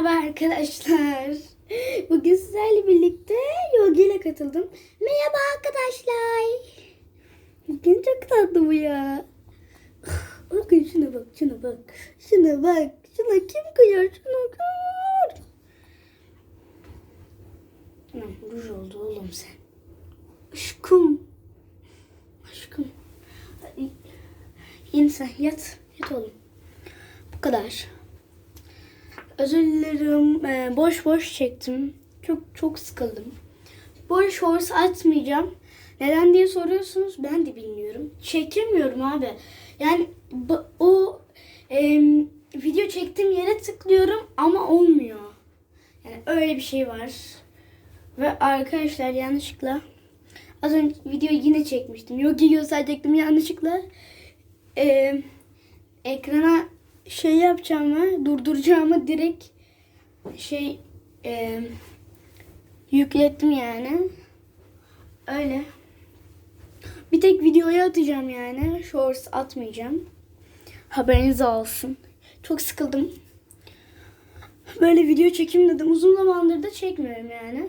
Merhaba arkadaşlar. Bugün sizlerle birlikte yoga ile katıldım. Merhaba arkadaşlar. Bugün çok tatlı bu ya. Bakın şuna bak, şuna bak. Şuna bak. Şuna kim kıyar? Şuna kıyar. Anam ruj oldu oğlum sen. Aşkım. Aşkım. Sen yat. Yat oğlum. Bu kadar. Özür dilerim. Ee, boş boş çektim. Çok çok sıkıldım. Boş boş atmayacağım. Neden diye soruyorsunuz. Ben de bilmiyorum. Çekemiyorum abi. Yani o em, video çektiğim yere tıklıyorum ama olmuyor. Yani öyle bir şey var. Ve arkadaşlar yanlışlıkla az önce videoyu yine çekmiştim. Yogi gösterecektim yanlışlıkla. Eee ekrana şey yapacağımı, durduracağımı direkt şey e, yüklettim yani. Öyle. Bir tek videoya atacağım yani. Shorts atmayacağım. Haberiniz olsun. Çok sıkıldım. Böyle video çekeyim dedim. Uzun zamandır da çekmiyorum yani.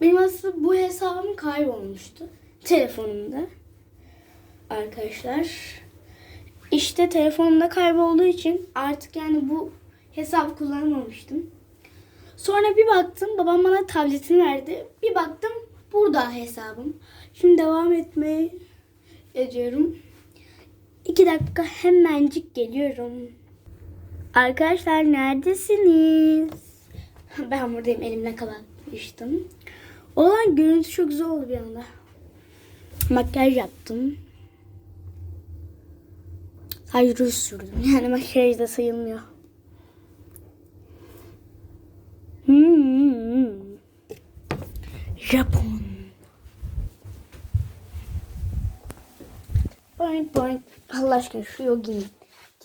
Benim aslında bu hesabım kaybolmuştu. Telefonumda. Arkadaşlar. İşte telefonumda kaybolduğu için artık yani bu hesabı kullanmamıştım. Sonra bir baktım babam bana tabletini verdi. Bir baktım burada hesabım. Şimdi devam etmeye ediyorum. İki dakika hemencik geliyorum. Arkadaşlar neredesiniz? Ben buradayım elimle kapatmıştım. Olan görüntü çok güzel oldu bir anda. Makyaj yaptım. Sadece ruj sürdüm. Yani makyaj da sayılmıyor. Hmm. Japon. Boink boink. Allah aşkına şu yoginin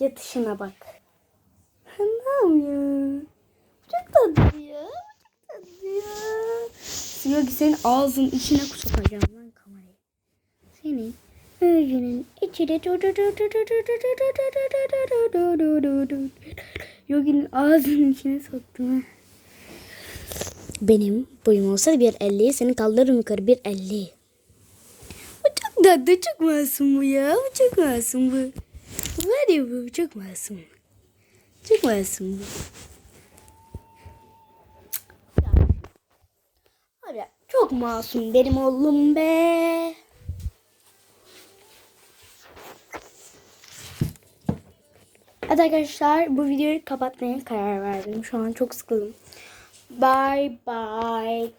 yatışına bak. Anam ya. Çok tatlı ya. Çok tatlı ya. Yogi senin ağzın içine sokacağım lan kamerayı. Senin Öğünün içine Yogi'nin ağzının içine soktum. Benim boyum olsa bir elli, seni kaldırırım yukarı bir elli. Bu çok tatlı, çok masum bu ya. Bu çok masum bu. Var ya bu çok masum. Çok masum bu. Çok masum benim oğlum be. Evet arkadaşlar bu videoyu kapatmaya karar verdim. Şu an çok sıkıldım. Bye bye.